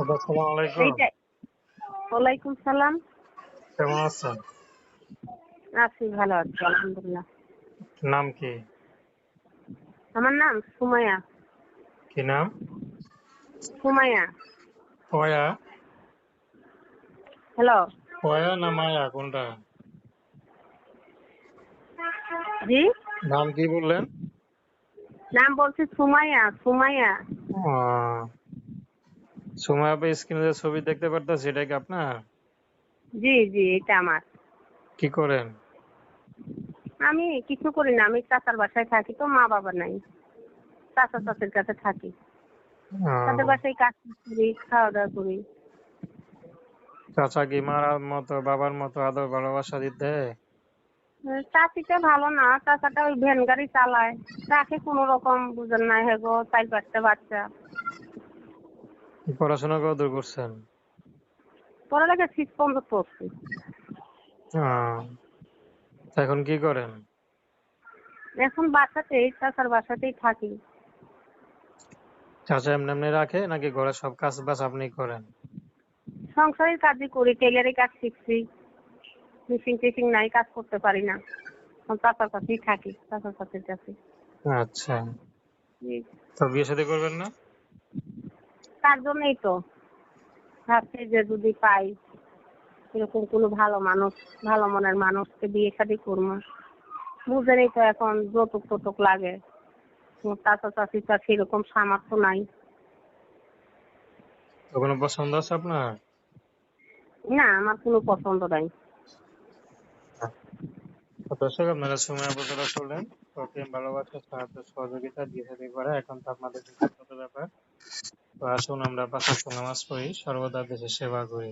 আসসালামু আলাইকুম। ওয়ালাইকুম সালাম। কেমন আছেন? আছি ভালো আছি আলহামদুলিল্লাহ। নাম কি? আমার নাম সুমাইয়া। কি নাম? সুমাইয়া। পয়া। হ্যালো। পয়া না মায়া কোনটা? জি? নাম কি বললেন? নাম বলছি সুমাইয়া সুমাইয়া। সময় আপনি স্ক্রিনে ছবি দেখতে পারতেছি এটা কি আপনার? জি জি এটা আমার। কি করেন? আমি কিছু করি না আমি চাচার বাসায় থাকি তো মা বাবা নাই। চাচা চাচির কাছে থাকি। তাদের বাসায় কাজ করি খাওয়া দাওয়া করি। চাচা কি মারার মতো বাবার মতো আদর ভালোবাসা দিতে? চাচিটা ভালো না চাচাটা ওই ভ্যান গাড়ি চালায়। তাকে কোনো রকম বুঝেন না হেগো চার পাঁচটা বাচ্চা। পড়াশোনা কত দূর করছেন? পড়ালেখা শীত পর্যন্ত পড়ছি এখন কি করেন? এখন বাসাতেই চাচার বাসাতেই থাকি। চাচা এমনি এমনি রাখে নাকি ঘরে সব কাজ বাজ আপনি করেন? সংসারের কাজই করি টেলারের কাজ শিখছি। মেশিন টেশিন নাই কাজ করতে পারি না। এখন চাচার কাছেই থাকি চাচার কাছে আচ্ছা। তো বিয়ে শাদী করবেন না? তার জন্যই তো। ভাবছি যে যদি পাই এরকম কোনো ভালো মানুষ ভালো মনের মানুষকে বিয়ে শাদী করব। বুঝেনই তো এখন যৌতুক টতুক লাগে। চাচা চাচির কাছে এরকম সামর্থ্য নাই। কোনো পছন্দ আছে আপনার? না আমার কোনো পছন্দ নাই। দর্শক, আপনারা সময় অবতরা করলেন। তো ভালোবাসা সাহায্য সহযোগিতা দিয়ে করা এখন তো আপনাদের ব্যাপার। তো আসুন আমরা পাঁচ নামাজ পড়ি। সর্বদা দেশের সেবা করি।